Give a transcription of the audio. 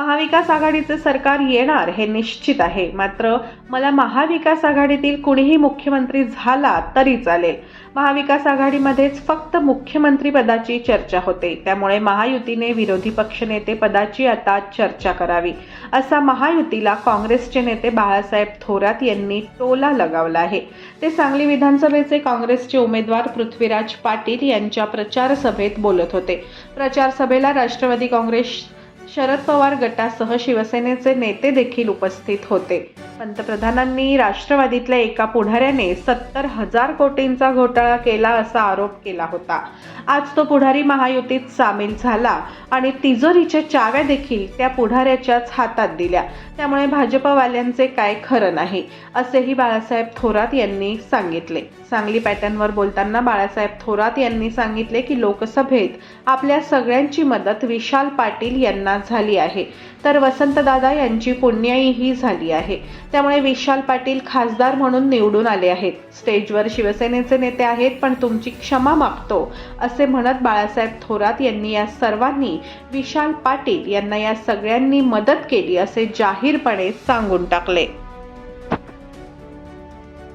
महाविकास आघाडीचं सरकार येणार हे निश्चित आहे. मात्र मला महाविकास आघाडीतील कुणीही मुख्यमंत्री झाला तरी चालेल. महाविकास आघाडीमध्येच फक्त मुख्यमंत्री पदाची चर्चा होते. त्यामुळे महायुतीने विरोधी पक्षनेते पदाची आता चर्चा करावी. असा महायुतीला काँग्रेसचे नेते बाळासाहेब थोरात यांनी टोला लगावला आहे. ते सांगली विधानसभेचे काँग्रेसचे उमेदवार पृथ्वीराज पाटील यांच्या प्रचार सभेत बोलत होते. प्रचारसभेला राष्ट्रवादी काँग्रेस शरद पवार गटासह शिवसेनेचे नेते देखील उपस्थित होते. पंतप्रधानांनी राष्ट्रवादीतल्या एका पुढाऱ्याने सत्तर हजार कोटींचा घोटाळा केला असा आरोप केला होता. आज तो पुढारी महायुतीत सामील झाला आणि तिजोरीच्या चाव्या देखील त्या पुढाऱ्याच्याच हातात दिल्या. त्यामुळे भाजपवाल्यांचे काय खरं नाही असेही बाळासाहेब थोरात यांनी सांगितले. सांगली पॅटर्नवर बोलताना बाळासाहेब थोरात यांनी सांगितले की लोकसभेत आपल्या सगळ्यांची मदत विशाल पाटील यांना झाली आहे. तर वसंतदादा यांची पुण्याईही झाली आहे. त्यामुळे विशाल पाटील खासदार म्हणून निवडून आले आहेत. स्टेजवर शिवसेनेचे नेते आहेत पण तुमची क्षमा मागतो असे म्हणत बाळासाहेब थोरात यांनी या सर्वांनी विशाल पाटील यांना या सगळ्यांनी मदत केली असे जाहीरपणे सांगून टाकले.